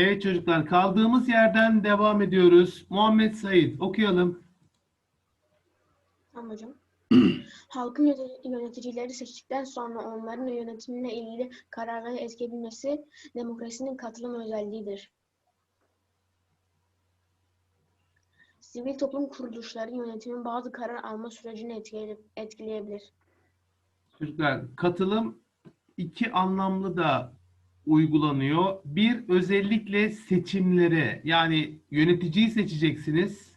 Evet çocuklar kaldığımız yerden devam ediyoruz. Muhammed Said okuyalım. Tamam hocam. Halkın yöne- yöneticileri seçtikten sonra onların yönetimine ilgili kararları etkileyebilmesi demokrasinin katılım özelliğidir. Sivil toplum kuruluşları yönetimin bazı karar alma sürecini etkile- etkileyebilir. Çocuklar katılım iki anlamlı da uygulanıyor. Bir özellikle seçimlere yani yöneticiyi seçeceksiniz.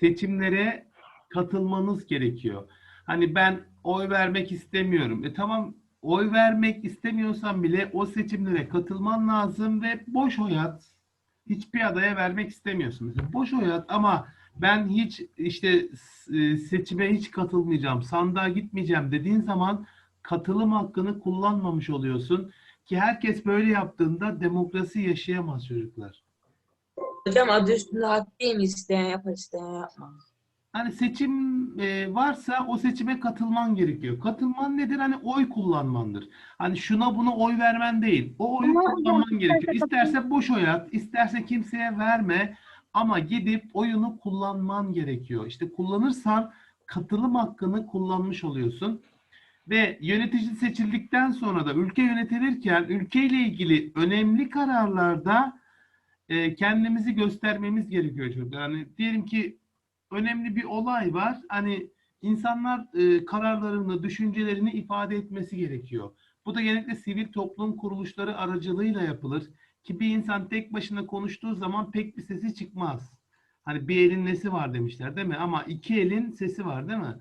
Seçimlere katılmanız gerekiyor. Hani ben oy vermek istemiyorum. E tamam oy vermek istemiyorsan bile o seçimlere katılman lazım ve boş oy. Hiçbir adaya vermek istemiyorsun. Mesela boş oy ama ben hiç işte e, seçime hiç katılmayacağım, sandığa gitmeyeceğim dediğin zaman katılım hakkını kullanmamış oluyorsun. Ki herkes böyle yaptığında demokrasi yaşayamaz çocuklar. Hocam adı üstünde hak değil mi? İsteyen yapar, isteyen yapmaz. Hani seçim e, varsa o seçime katılman gerekiyor. Katılman nedir? Hani oy kullanmandır. Hani şuna buna oy vermen değil. O oyu Ama hocam, kullanman gerekiyor. isterse İsterse boş oy at, isterse kimseye verme ama gidip oyunu kullanman gerekiyor. İşte kullanırsan katılım hakkını kullanmış oluyorsun. Ve yönetici seçildikten sonra da ülke yönetilirken ülkeyle ilgili önemli kararlarda e, kendimizi göstermemiz gerekiyor çocuklar. Hani diyelim ki önemli bir olay var. Hani insanlar e, kararlarını, düşüncelerini ifade etmesi gerekiyor. Bu da genellikle sivil toplum kuruluşları aracılığıyla yapılır. Ki bir insan tek başına konuştuğu zaman pek bir sesi çıkmaz. Hani bir elin nesi var demişler değil mi? Ama iki elin sesi var değil mi?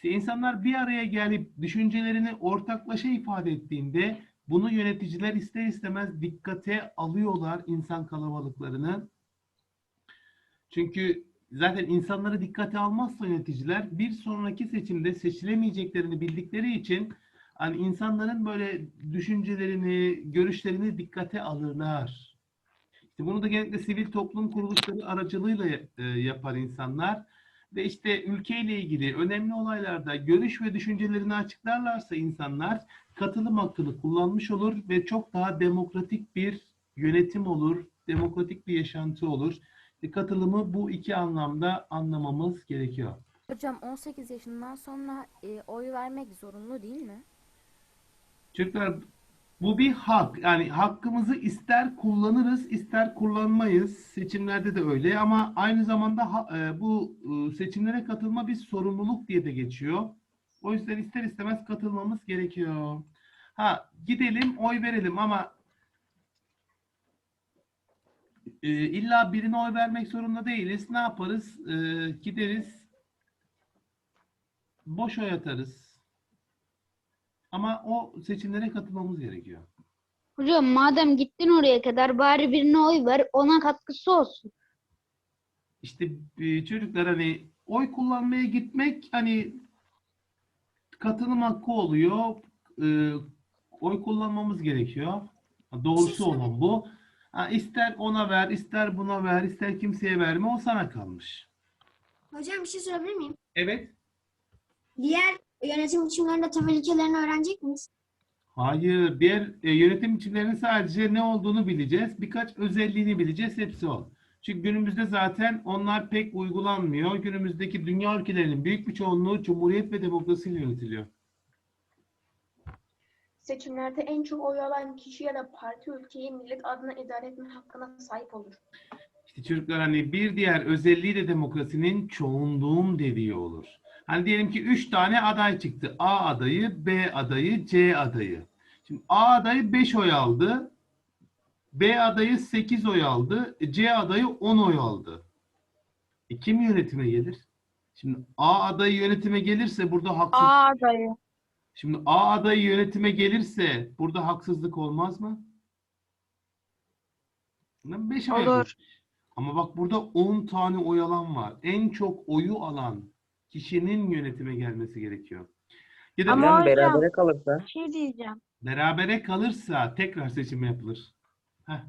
İşte insanlar bir araya gelip düşüncelerini ortaklaşa ifade ettiğinde bunu yöneticiler ister istemez dikkate alıyorlar insan kalabalıklarını. Çünkü zaten insanları dikkate almazsa yöneticiler bir sonraki seçimde seçilemeyeceklerini bildikleri için hani insanların böyle düşüncelerini, görüşlerini dikkate alırlar. İşte bunu da genellikle sivil toplum kuruluşları aracılığıyla e, yapar insanlar. Ve işte ülkeyle ilgili önemli olaylarda görüş ve düşüncelerini açıklarlarsa insanlar katılım hakkını kullanmış olur ve çok daha demokratik bir yönetim olur, demokratik bir yaşantı olur. E, Katılımı bu iki anlamda anlamamız gerekiyor. Hocam 18 yaşından sonra e, oy vermek zorunlu değil mi? Çocuklar bu bir hak. Yani hakkımızı ister kullanırız, ister kullanmayız. Seçimlerde de öyle ama aynı zamanda e, bu e, seçimlere katılma bir sorumluluk diye de geçiyor. O yüzden ister istemez katılmamız gerekiyor. Ha gidelim oy verelim ama e, illa birine oy vermek zorunda değiliz. Ne yaparız? E, gideriz boş oy atarız. Ama o seçimlere katılmamız gerekiyor. Hocam madem gittin oraya kadar bari birine oy ver ona katkısı olsun. İşte e, çocuklar hani oy kullanmaya gitmek hani katılım hakkı oluyor. E, oy kullanmamız gerekiyor. Doğrusu olan bu. Ha, ister ona ver, ister buna ver, ister kimseye verme o sana kalmış. Hocam bir şey sorabilir miyim? Evet. Diğer yönetim biçimlerinde temel ilkelerini öğrenecek miyiz? Hayır. Diğer e, yönetim biçimlerinin sadece ne olduğunu bileceğiz. Birkaç özelliğini bileceğiz. Hepsi o. Çünkü günümüzde zaten onlar pek uygulanmıyor. Günümüzdeki dünya ülkelerinin büyük bir çoğunluğu cumhuriyet ve demokrasiyle yönetiliyor. Seçimlerde en çok oy alan kişi ya da parti ülkeyi millet adına idare etme hakkına sahip olur. İşte çocuklar hani bir diğer özelliği de demokrasinin çoğunluğum dediği olur. Hani diyelim ki üç tane aday çıktı. A adayı, B adayı, C adayı. Şimdi A adayı 5 oy aldı. B adayı 8 oy aldı. C adayı 10 oy aldı. E kim yönetime gelir? Şimdi A adayı yönetime gelirse burada haksız. adayı. Şimdi A adayı yönetime gelirse burada haksızlık olmaz mı? 5 oy Olur. almış. Ama bak burada 10 tane oy alan var. En çok oyu alan kişinin yönetime gelmesi gerekiyor. Ya da Ama Hocam berabere kalırsa. Bir şey diyeceğim. berabere kalırsa tekrar seçim yapılır. Heh.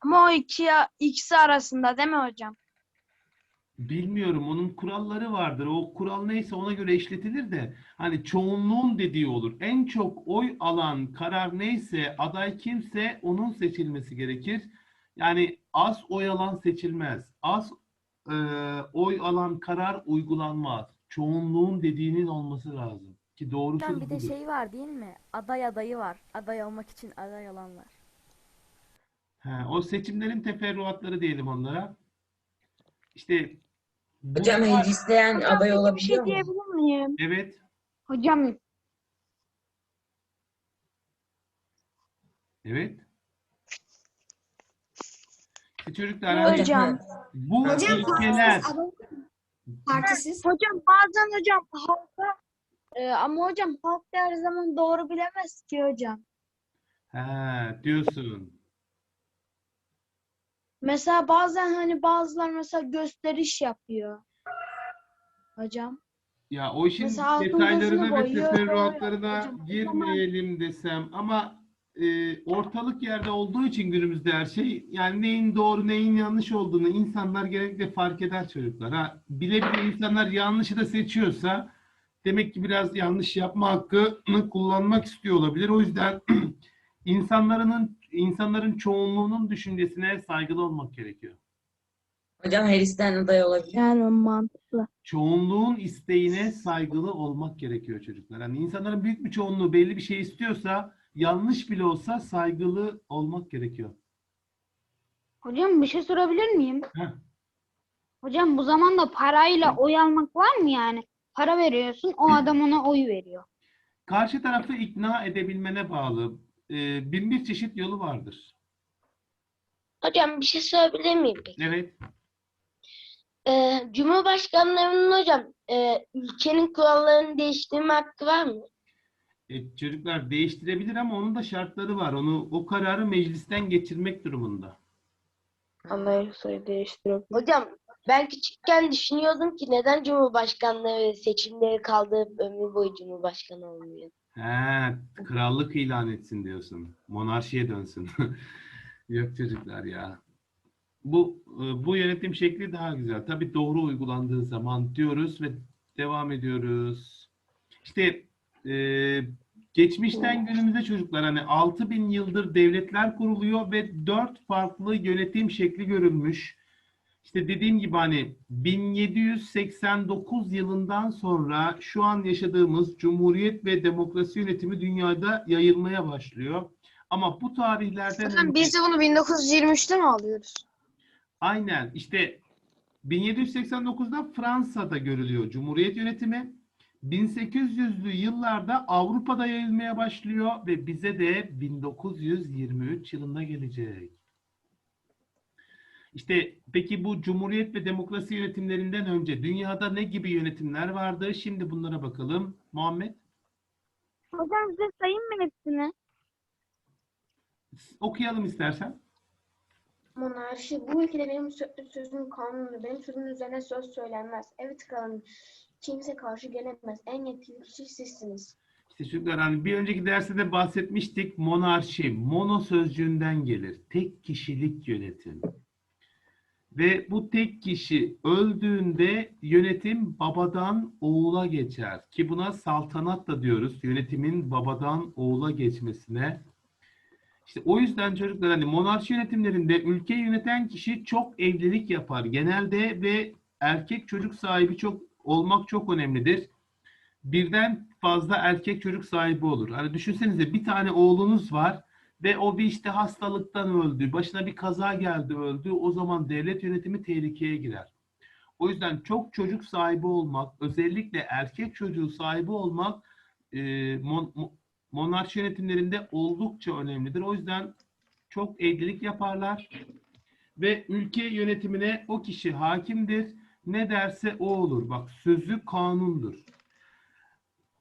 Ama o iki ikisi arasında değil mi hocam? Bilmiyorum onun kuralları vardır. O kural neyse ona göre işletilir de hani çoğunluğun dediği olur. En çok oy alan karar neyse aday kimse onun seçilmesi gerekir. Yani az oy alan seçilmez. Az e, oy alan karar uygulanmaz. Çoğunluğun dediğinin olması lazım. Ki doğrusu Hocam bir de budur. şey var değil mi? Aday adayı var. Aday olmak için aday olanlar. Ha, o seçimlerin teferruatları diyelim onlara. İşte Hocam her isteyen aday Bir şey olabiliyor mu? diyebilir miyim? evet Hocam evet. Çocuklar Hocam. bu Hocam ilkeler partisiz, hocam bazen hocam halka e, ama hocam halk da her zaman doğru bilemez ki hocam. ha, diyorsun. Mesela bazen hani bazılar mesela gösteriş yapıyor. Hocam. Ya o işin Mesela detaylarına ve teferruatlarına girmeyelim desem ama e, ortalık yerde olduğu için günümüzde her şey yani neyin doğru neyin yanlış olduğunu insanlar genellikle fark eder çocuklar. Ha, bile bile insanlar yanlışı da seçiyorsa demek ki biraz yanlış yapma hakkını kullanmak istiyor olabilir. O yüzden insanların insanların çoğunluğunun düşüncesine saygılı olmak gerekiyor. Hocam her isteyen aday olabilir. Yani mantıklı. çoğunluğun isteğine saygılı olmak gerekiyor çocuklar. Yani insanların büyük bir çoğunluğu belli bir şey istiyorsa yanlış bile olsa saygılı olmak gerekiyor. Hocam bir şey sorabilir miyim? Heh. Hocam bu zamanda parayla oy almak var mı yani? Para veriyorsun, o adam ona oy veriyor. Karşı tarafı ikna edebilmene bağlı. Ee, bin bir çeşit yolu vardır. Hocam bir şey sorabilir miyim peki? Evet. Ee, Cumhurbaşkanlarının hocam e, ülkenin kurallarını değiştirme hakkı var mı? E, çocuklar değiştirebilir ama onun da şartları var. Onu o kararı meclisten geçirmek durumunda. Anayasayı değiştirebilir. Hocam ben küçükken düşünüyordum ki neden Cumhurbaşkanları seçimleri kaldırıp ömür boyu Cumhurbaşkanı olmuyor? He, krallık ilan etsin diyorsun. Monarşiye dönsün. Yok çocuklar ya. Bu e, bu yönetim şekli daha güzel. Tabii doğru uygulandığı zaman diyoruz ve devam ediyoruz. İşte e, geçmişten günümüze çocuklar hani 6000 yıldır devletler kuruluyor ve dört farklı yönetim şekli görülmüş. İşte dediğim gibi hani 1789 yılından sonra şu an yaşadığımız cumhuriyet ve demokrasi yönetimi dünyada yayılmaya başlıyor. Ama bu tarihlerden önce Biz de bunu 1923'te mi alıyoruz? aynen işte 1789'da Fransa'da görülüyor cumhuriyet yönetimi. 1800'lü yıllarda Avrupa'da yayılmaya başlıyor ve bize de 1923 yılında gelecek. İşte peki bu cumhuriyet ve demokrasi yönetimlerinden önce dünyada ne gibi yönetimler vardı? Şimdi bunlara bakalım. Muhammed Hocam size sayayım mı hepsini? okuyalım istersen. Monarşi bu ülkede benim sö- sözüm kanundur. Benim sözümün üzerine söz söylenmez. Evet kralım. Kimse karşı gelemez. En yetkili kişi sizsiniz. İşte çocuklar hani bir önceki derste de bahsetmiştik. Monarşi, mono sözcüğünden gelir. Tek kişilik yönetim. Ve bu tek kişi öldüğünde yönetim babadan oğula geçer. Ki buna saltanat da diyoruz. Yönetimin babadan oğula geçmesine. İşte o yüzden çocuklar hani monarşi yönetimlerinde ülkeyi yöneten kişi çok evlilik yapar genelde ve erkek çocuk sahibi çok olmak çok önemlidir. Birden fazla erkek çocuk sahibi olur. Hani düşünsenize bir tane oğlunuz var ve o bir işte hastalıktan öldü, başına bir kaza geldi öldü. O zaman devlet yönetimi tehlikeye girer. O yüzden çok çocuk sahibi olmak, özellikle erkek çocuğu sahibi olmak e, mon- mo- monarşi yönetimlerinde oldukça önemlidir. O yüzden çok evlilik yaparlar ve ülke yönetimine o kişi hakimdir. Ne derse o olur. Bak sözü kanundur.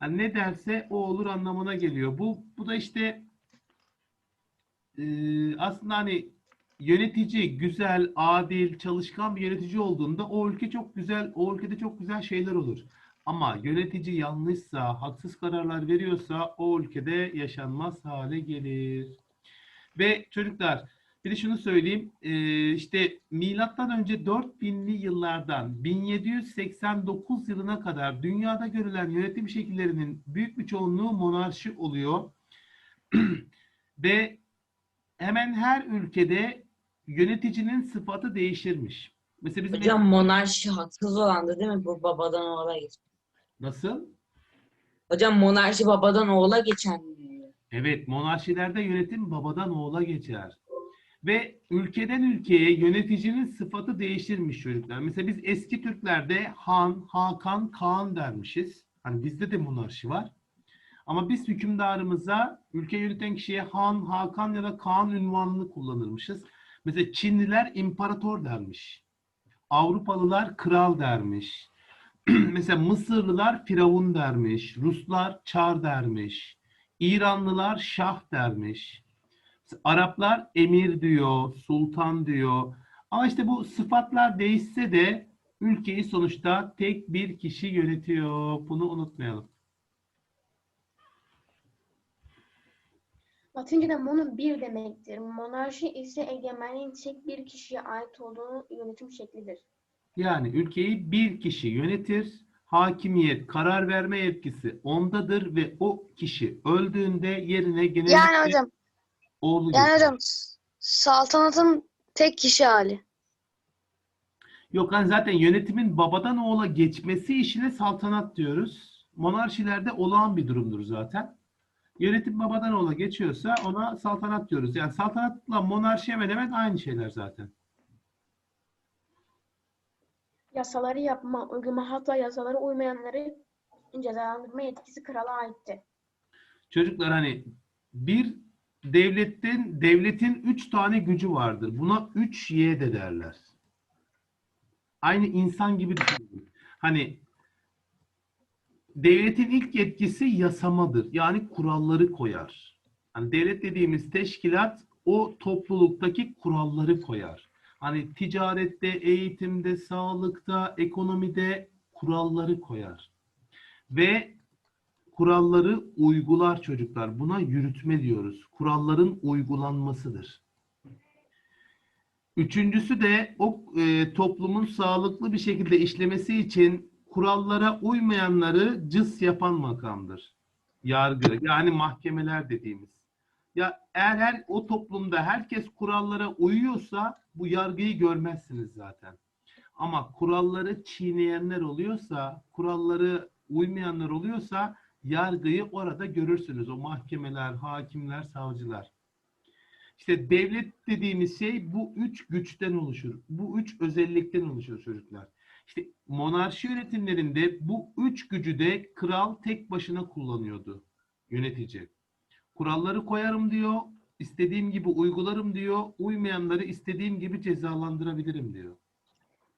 Yani ne derse o olur anlamına geliyor. Bu bu da işte e, aslında hani yönetici güzel, adil, çalışkan bir yönetici olduğunda o ülke çok güzel, o ülkede çok güzel şeyler olur. Ama yönetici yanlışsa, haksız kararlar veriyorsa o ülkede yaşanmaz hale gelir. Ve çocuklar Bir de şunu söyleyeyim. Ee, işte milattan önce 4000'li yıllardan 1789 yılına kadar dünyada görülen yönetim şekillerinin büyük bir çoğunluğu monarşi oluyor. Ve hemen her ülkede yöneticinin sıfatı değişirmiş. Mesela bizim Hocam monarşi haksız olandı değil mi? Bu babadan oğula geçen. nasıl? Hocam monarşi babadan oğula geçen. Evet, monarşilerde yönetim babadan oğula geçer. Ve ülkeden ülkeye yöneticinin sıfatı değişirmiş çocuklar. Mesela biz eski Türklerde Han, Hakan, Kaan dermişiz. Hani bizde de monarşi var. Ama biz hükümdarımıza, ülke yöneten kişiye Han, Hakan ya da Kaan ünvanını kullanırmışız. Mesela Çinliler imparator dermiş. Avrupalılar kral dermiş. Mesela Mısırlılar firavun dermiş. Ruslar çar dermiş. İranlılar şah dermiş. Araplar emir diyor, sultan diyor. Ama işte bu sıfatlar değişse de ülkeyi sonuçta tek bir kişi yönetiyor. Bunu unutmayalım. Latincede mono bir demektir. Monarşi ise egemenliğin tek bir kişiye ait olduğu yönetim şeklidir. Yani ülkeyi bir kişi yönetir. Hakimiyet, karar verme yetkisi ondadır ve o kişi öldüğünde yerine genellikle Yani hocam, oğlu yani geçer. hocam saltanatın tek kişi hali. Yok hani zaten yönetimin babadan oğula geçmesi işine saltanat diyoruz. Monarşilerde olağan bir durumdur zaten. Yönetim babadan oğula geçiyorsa ona saltanat diyoruz. Yani saltanatla monarşi hemen hemen aynı şeyler zaten. Yasaları yapma, uygulama hatta yasalara uymayanları cezalandırma yetkisi krala aittir. Çocuklar hani bir devletin devletin üç tane gücü vardır. Buna 3Y de derler. Aynı insan gibi düşünün. Hani devletin ilk yetkisi yasamadır. Yani kuralları koyar. Hani devlet dediğimiz teşkilat o topluluktaki kuralları koyar. Hani ticarette, eğitimde, sağlıkta, ekonomide kuralları koyar. Ve kuralları uygular çocuklar. Buna yürütme diyoruz. Kuralların uygulanmasıdır. Üçüncüsü de o e, toplumun sağlıklı bir şekilde işlemesi için kurallara uymayanları cız yapan makamdır. Yargı yani mahkemeler dediğimiz. Ya eğer her o toplumda herkes kurallara uyuyorsa bu yargıyı görmezsiniz zaten. Ama kuralları çiğneyenler oluyorsa, kuralları uymayanlar oluyorsa yargıyı orada görürsünüz. O mahkemeler, hakimler, savcılar. İşte devlet dediğimiz şey bu üç güçten oluşur. Bu üç özellikten oluşur çocuklar. İşte monarşi yönetimlerinde bu üç gücü de kral tek başına kullanıyordu. Yönetici. Kuralları koyarım diyor, istediğim gibi uygularım diyor, uymayanları istediğim gibi cezalandırabilirim diyor.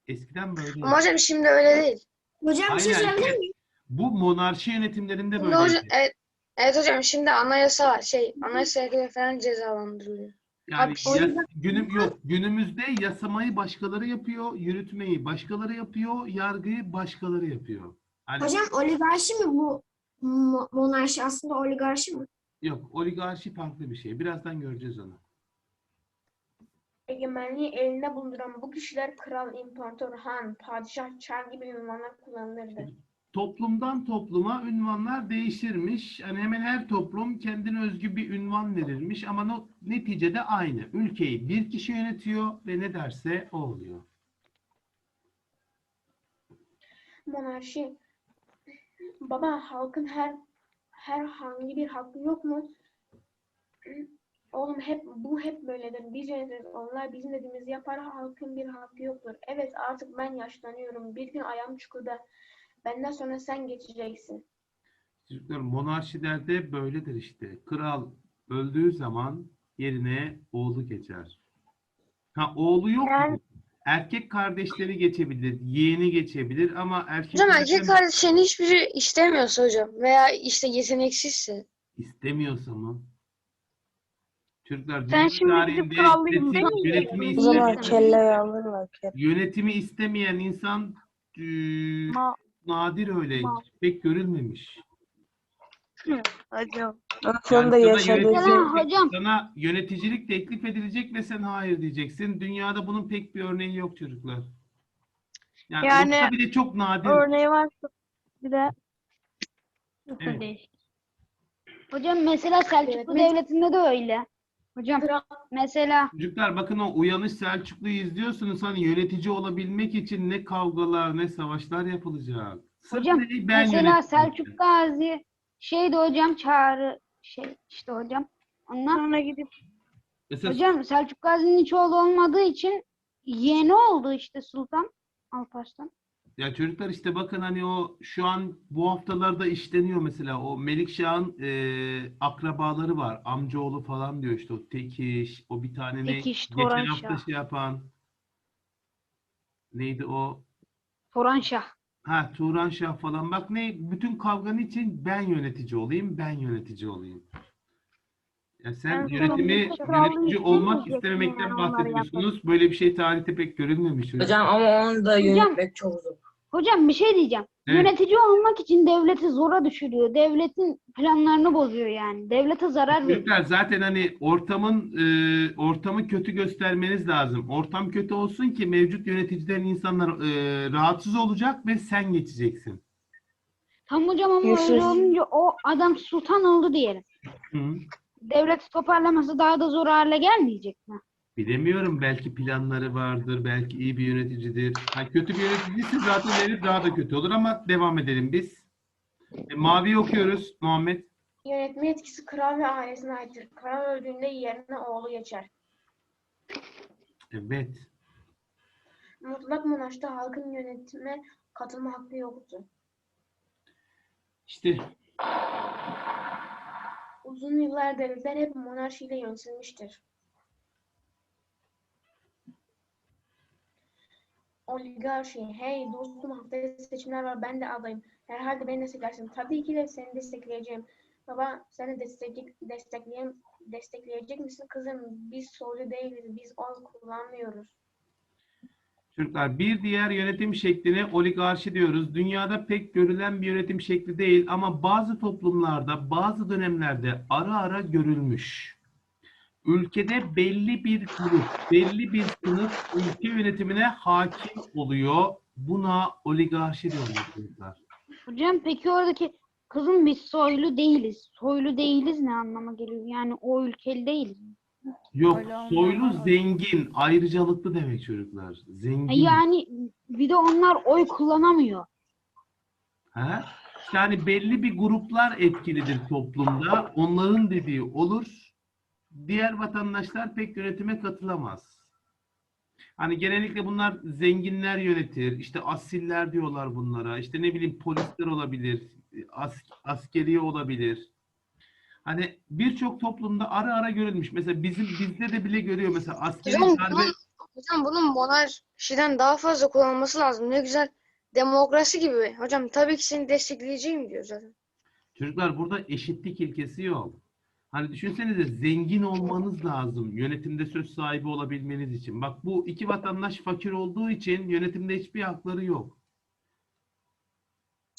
Eskiden böyle. Ama hocam şimdi öyle değil. Hocam bir şey Aynen. sorabilir miyim? Bu monarşi yönetimlerinde böyle. hocam, evet, evet hocam şimdi anayasa. Şey anayasa göre falan cezalandırılıyor. Yani Abi, o yas- yüzden- günüm yok. Günümüzde yasamayı başkaları yapıyor, yürütmeyi başkaları yapıyor, yargıyı başkaları yapıyor. Hani Hocam oligarşi mi bu mo- monarşi aslında oligarşi mi? yok, oligarşi farklı bir şey. Birazdan göreceğiz onu. Egemenliği elinde bulunduran bu kişiler kral, imparator, han, padişah, çar gibi ünvanlar kullanılırdı. Toplumdan topluma ünvanlar değişirmiş. Yani hemen her toplum kendine özgü bir ünvan verirmiş ama neticede aynı. Ülkeyi bir kişi yönetiyor ve ne derse o oluyor. Monarşi. Baba halkın her herhangi bir hakkı yok mu? Oğlum hep bu hep böyledir. Biz yönetiriz. Onlar bizim dediğimizi yapar. Halkın bir hakkı yoktur. Evet artık ben yaşlanıyorum. Bir gün ayağım çukurda. Benden sonra sen geçeceksin. Çocuklar monarşilerde böyledir işte. Kral öldüğü zaman yerine oğlu geçer. Ha oğlu yok mu? Erkek kardeşleri geçebilir, yeğeni geçebilir ama erkek Hocam erkek kardeşler kardeşlerin hiçbiri istemiyorsa hocam veya işte yeteneksizse. istemiyorsa mı? Çocuklar Sen şimdi tarihinde yönetim- yönetimi, yiyorsun? O zaman istemeyen, alırlar. yönetimi istemeyen insan Ma- nadir öyle pek görülmemiş. Hocam. Yani Sonunda sana yaşadığı yöneticilik- hocam- sana yöneticilik teklif edilecek ve sen hayır diyeceksin. Dünyada bunun pek bir örneği yok çocuklar. Yani, Yani olsa bile çok nadir. Örneği varsa bir de Evet. Hocam mesela Selçuklu. Devleti'nde de öyle. Hocam mesela Çocuklar bakın o Uyanış Selçuklu'yu izliyorsunuz. Hani yönetici olabilmek için ne kavgalar ne savaşlar yapılacak. Sırf Hocam, ne, ben mesela yöneteceğim. Selçuk Gazi şeydi hocam çağrı şey işte hocam. Ondan sonra gidip Mesela hocam Selçuk Gazi'nin hiç oğlu olmadığı için yeğeni oldu işte Sultan Alparslan. Ya çocuklar işte bakın hani o şu an bu haftalarda işleniyor mesela o Melikşah'ın e, akrabaları var. Amcaoğlu falan diyor işte o Tekiş, o bir tane ne Tekiş, geçen Toran hafta şey yapan neydi o? Toranşah. Ha Turan Şah falan. Bak ne bütün kavganın için ben yönetici olayım, ben yönetici olayım. Ya sen Ben yönetimi yönetici olmak istemeyecektim istememekten yani bahsediyorsunuz. Böyle bir şey tarihte pek görülmemiş. çocuklar. Hocam ama onu da yönetmek çok zor. Hocam bir şey diyeceğim. Evet. Yönetici olmak için devleti zora düşürüyor. Devletin planlarını bozuyor yani. Devlete zarar veriyor. Çocuklar zaten hani ortamın e, ortamı kötü göstermeniz lazım. Ortam kötü olsun ki mevcut yöneticilerin insanlar e, rahatsız olacak ve sen geçeceksin. Tam hocam ama Yaşasın. öyle olunca o adam sultan oldu diyelim. Hı. Devleti toparlaması daha da zor hale gelmeyecek mi? Bilemiyorum belki planları vardır, belki iyi bir yöneticidir. Ha, kötü bir yöneticiyse zaten herif daha da kötü olur ama devam edelim biz. E, mavi okuyoruz Muhammed. Yönetme yetkisi kral ve ailesine aittir. Kral öldüğünde yerine oğlu geçer. Evet. Mutlak monarşta halkın yönetime katılma hakkı yoktur. İşte Uzun yıllar devletler hep monarşiyle yönetilmiştir. Oligarşi, hey dostum haftaya seçimler var ben de adayım. Herhalde beni desteklersin. Tabii ki de seni destekleyeceğim. Baba sen de destekleyecek, destekleyem, destekleyecek misin kızım? Biz solcu değiliz, biz oy kullanmıyoruz. çocuklar bir diğer yönetim şekline oligarşi diyoruz. Dünyada pek görülen bir yönetim şekli değil ama bazı toplumlarda bazı dönemlerde ara ara görülmüş. Ülkede belli bir grup, belli bir sınıf ülke yönetimine hakim oluyor. Buna oligarşi diyorlar çocuklar. Hocam peki oradaki kızım biz soylu değiliz. Soylu değiliz ne anlama geliyor? Yani o ülkeli değiliz. Yok, Öyle soylu zengin, ayrıcalıklı demek çocuklar. Zengin. E Yani bir de onlar oy kullanamıyor. Ha? Yani belli bir gruplar etkilidir toplumda. Onların dediği olur. Diğer vatandaşlar pek yönetime katılamaz. Hani genellikle bunlar zenginler yönetir. İşte asiller diyorlar bunlara. İşte ne bileyim polisler olabilir. As askeriye olabilir. Hani birçok toplumda ara ara görülmüş. Mesela bizim bizde de bile görüyor mesela askeri Hocam darbe. bunun, hocam bunun monarşiden daha fazla kullanılması lazım. Ne güzel demokrasi gibi. Hocam tabii ki seni destekleyeceğim diyor zaten. Çocuklar burada eşitlik ilkesi yok. Hani düşünsenize zengin olmanız lazım yönetimde söz sahibi olabilmeniz için. Bak bu iki vatandaş fakir olduğu için yönetimde hiçbir hakları yok.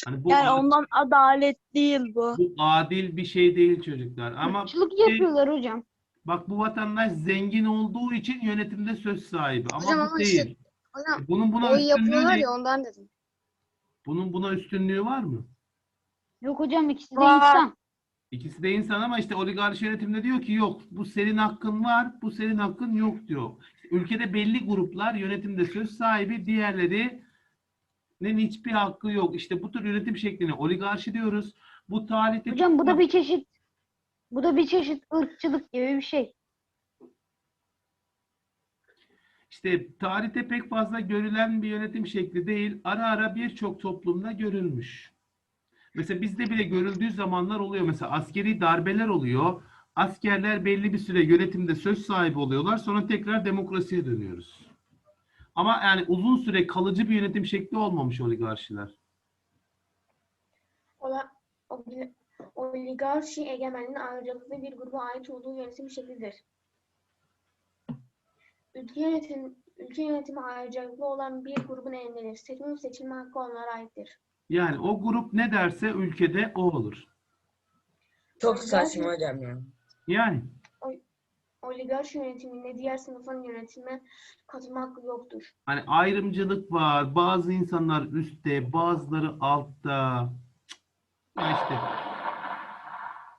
Hani bu, Yani ondan adalet değil bu. bu adil bir şey değil çocuklar. Ama Irkçılık şey- yapıyorlar hocam. bak bu vatandaş zengin olduğu için yönetimde söz sahibi. Ama Hocam bu ama işte- değil. Hocam Bunun buna oy üstünlüğü yapıyorlar ne? ya ondan dedim. Bunun buna üstünlüğü var mı? Yok hocam ikisi de insan. İkisi de insan ama işte oligarşi yönetimde diyor ki yok bu senin hakkın var, bu senin hakkın yok diyor. Ülkede belli gruplar yönetimde söz sahibi, diğerlerinin hiçbir hakkı yok. İşte bu tür yönetim şekline oligarşi diyoruz. Bu tarihte Hocam bu da bir çeşit bu da bir çeşit ırkçılık gibi bir şey. işte tarihte pek fazla görülen bir yönetim şekli değil. Ara ara birçok toplumda görülmüş. Mesela bizde bile görüldüğü zamanlar oluyor. Mesela askeri darbeler oluyor. Askerler belli bir süre yönetimde söz sahibi oluyorlar. Sonra tekrar demokrasiye dönüyoruz. Ama yani uzun süre kalıcı bir yönetim şekli olmamış oligarşiler. Ola, oli- oligarşi egemenliğin ayrıcalıklı bir gruba ait olduğu yönetim şeklidir. Ülke yönetim, ülke yönetimi ayrıcalıklı olan bir grubun elindedir. Seçim seçilme hakkı onlara aittir. Yani o grup ne derse ülkede o olur. Çok saçma hocam ya. Yani Oligarşi yönetiminde diğer sınıfın yönetime katılma hakkı yoktur. hani ayrımcılık var. Bazı insanlar üstte, bazıları altta. Cık. Ya işte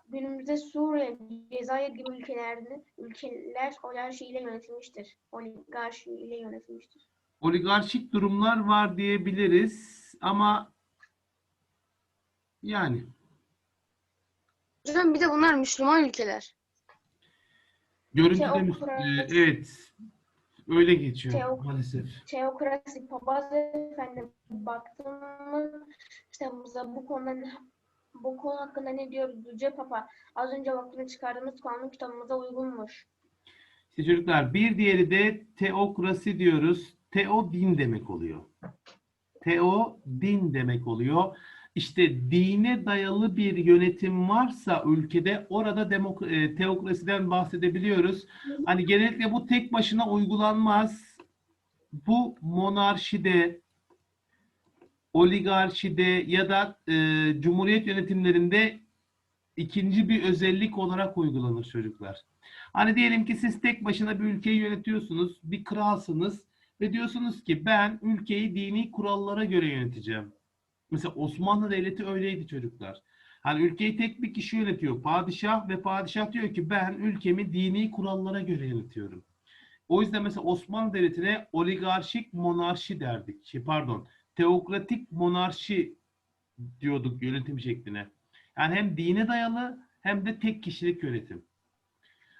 Günümüzde Suriye, Cezayir gibi ülkelerde ülkeler oligarşi ile yönetilmiştir. Oligarşi ile yönetilmiştir. oligarşik durumlar var diyebiliriz ama yani Hocam bir de bunlar Müslüman ülkeler. görüntüde Teokrasi. e, evet öyle geçiyor Teok- maalesef. Teokrasi, papaz efendi baktım mı kitabımıza bu konuda bu konu hakkında ne diyor Yüce Papa? Az önce vaktini çıkardığımız kanun kitabımıza uygunmuş. İşte çocuklar bir diğeri de teokrasi diyoruz. Teo din demek oluyor. Teo din demek oluyor. İşte dine dayalı bir yönetim varsa ülkede orada demok- e, teokrasiden bahsedebiliyoruz. Hani genellikle bu tek başına uygulanmaz. Bu monarşide, oligarşide ya da e, cumhuriyet yönetimlerinde ikinci bir özellik olarak uygulanır çocuklar. Hani diyelim ki siz tek başına bir ülkeyi yönetiyorsunuz, bir kralsınız ve diyorsunuz ki ben ülkeyi dini kurallara göre yöneteceğim. Mesela Osmanlı Devleti öyleydi çocuklar. Hani ülkeyi tek bir kişi yönetiyor, padişah ve padişah diyor ki ben ülkemi dini kurallara göre yönetiyorum. O yüzden mesela Osmanlı Devleti'ne oligarşik monarşi derdik. Şey, pardon, teokratik monarşi diyorduk yönetim şekline. Yani hem dine dayalı hem de tek kişilik yönetim.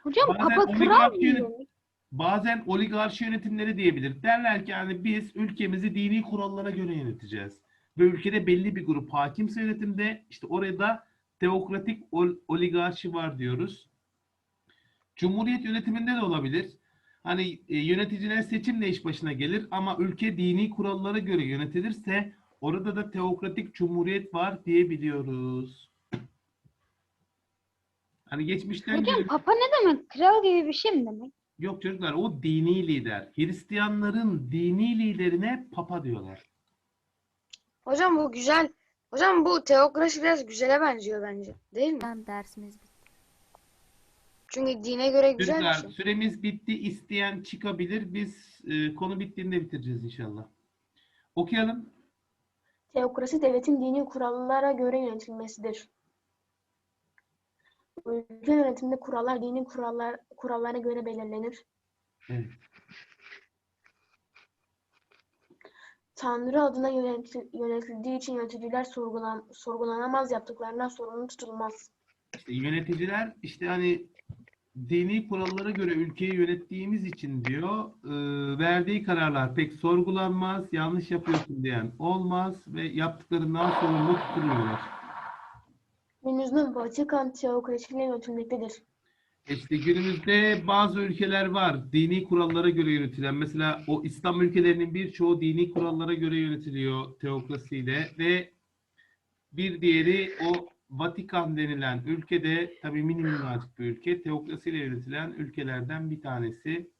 Hocam Bazen papa kral yönet- bazen oligarşi yönetimleri diyebilir. Derler ki yani biz ülkemizi dini kurallara göre yöneteceğiz. Ve ülkede belli bir grup hakimse yönetimde işte oraya da teokratik ol- oligarşi var diyoruz. Cumhuriyet yönetiminde de olabilir. Hani e, yöneticiler seçimle iş başına gelir ama ülke dini kurallara göre yönetilirse orada da teokratik cumhuriyet var diyebiliyoruz. Hani geçmişten Hocam beri- papa ne demek? Kral gibi bir şey mi demek? Yok çocuklar o dini lider. Hristiyanların dini liderine papa diyorlar. Hocam bu güzel. Hocam bu teokrasi biraz güzele benziyor bence. Değil mi? Ben dersimiz bitti. Çünkü dine göre güzel bir Çocuklar şey. süremiz bitti. İsteyen çıkabilir. Biz e, konu bittiğinde bitireceğiz inşallah. Okuyalım. Teokrasi devletin dini kurallara göre yönetilmesidir. Ülke yönetiminde kurallar dini kurallar kurallara göre belirlenir. Evet. Tanrı adına yönetil- yönetildiği için yöneticiler sorgulan, sorgulanamaz yaptıklarından sorumlu tutulmaz. İşte yöneticiler işte hani dini kurallara göre ülkeyi yönettiğimiz için diyor e, verdiği kararlar pek sorgulanmaz, yanlış yapıyorsun diyen olmaz ve yaptıklarından sorumlu tutulmuyorlar. Günümüzde Vatikan teokrasiyle yönetilmektedir. İşte günümüzde bazı ülkeler var dini kurallara göre yönetilen. Mesela o İslam ülkelerinin birçoğu dini kurallara göre yönetiliyor teokrasiyle ve bir diğeri o Vatikan denilen ülkede tabii mini minnacık bir ülke teokrasiyle yönetilen ülkelerden bir tanesi.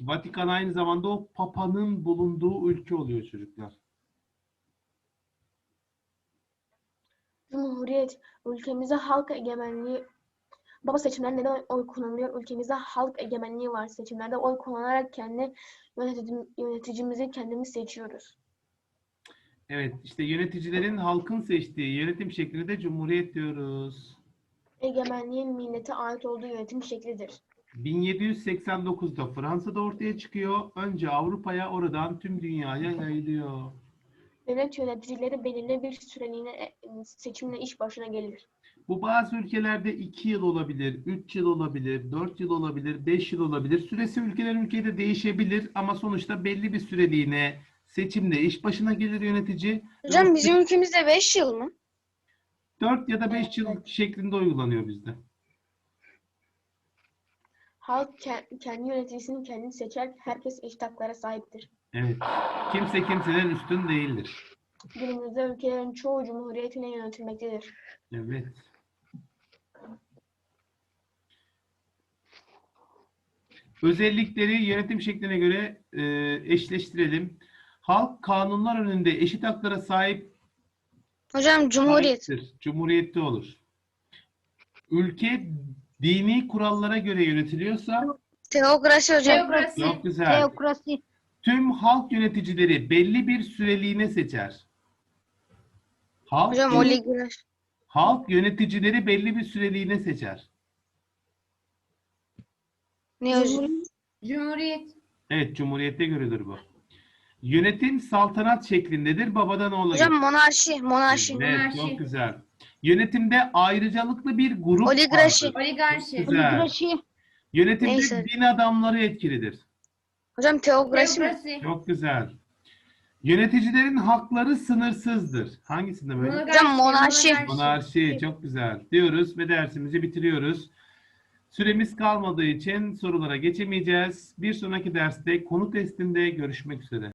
Vatikan aynı zamanda o Papa'nın bulunduğu ülke oluyor çocuklar. Cumhuriyet, ülkemizde halk egemenliği Baba seçimlerde neden oy kullanılıyor? Ülkemizde halk egemenliği var. Seçimlerde oy kullanarak kendi yöneticim, yöneticimizi kendimiz seçiyoruz. Evet işte yöneticilerin halkın seçtiği yönetim şekline de cumhuriyet diyoruz. Egemenliğin millete ait olduğu yönetim şeklidir. 1789'da Fransa'da ortaya çıkıyor. Önce Avrupa'ya oradan tüm dünyaya yayılıyor. Devlet yöneticileri belirli bir süreliğine e, seçimle iş başına gelir. Bu bazı ülkelerde 2 yıl olabilir, 3 yıl olabilir, 4 yıl olabilir, 5 yıl olabilir. Süresi ülkeden ülkeye de değişebilir ama sonuçta belli bir süreliğine seçimle iş başına gelir yönetici. Hocam bizim ülkemizde 5 yıl mı? 4 ya da 5 yıl şeklinde uygulanıyor bizde. Halk ke- kendi yöneticisini kendi seçer. Herkes eşit haklara sahiptir. Evet. Kimse kimseden üstün değildir. Günümüzde ülkelerin çoğu cumhuriyet ile yönetilmektedir. Evet. Özellikleri yönetim şekline göre e, eşleştirelim. Halk kanunlar önünde eşit haklara sahip Hocam cumhuriyet. sahiptir. Cumhuriyette olur. ülke dini kurallara göre yönetiliyorsa Teokrasi hocam. Teokrasi. çok güzel. Teokrasi. Tüm halk yöneticileri belli bir süreliğine seçer. Halk, Hocam yönet- oligarşi. halk yöneticileri belli bir süreliğine seçer. Ne hocam? Cumhuriyet. Evet, cumhuriyette görülür bu. Yönetim saltanat şeklindedir, babadan oğula Hocam geçer. monarşi. Monarşi. Evet, monarşi. çok güzel. Yönetimde ayrıcalıklı bir grup Oligarşi. vardır. Oligarşi. Güzel. Oligarşi. Yönetimde Neyse. din adamları etkilidir. Hocam teokrasi mi? Teokrasi. Çok güzel. Yöneticilerin hakları sınırsızdır. Hangisinde böyle? Hocam monarşi. Monarşi çok güzel diyoruz ve dersimizi bitiriyoruz. Süremiz kalmadığı için sorulara geçemeyeceğiz. Bir sonraki derste konu testinde görüşmek üzere.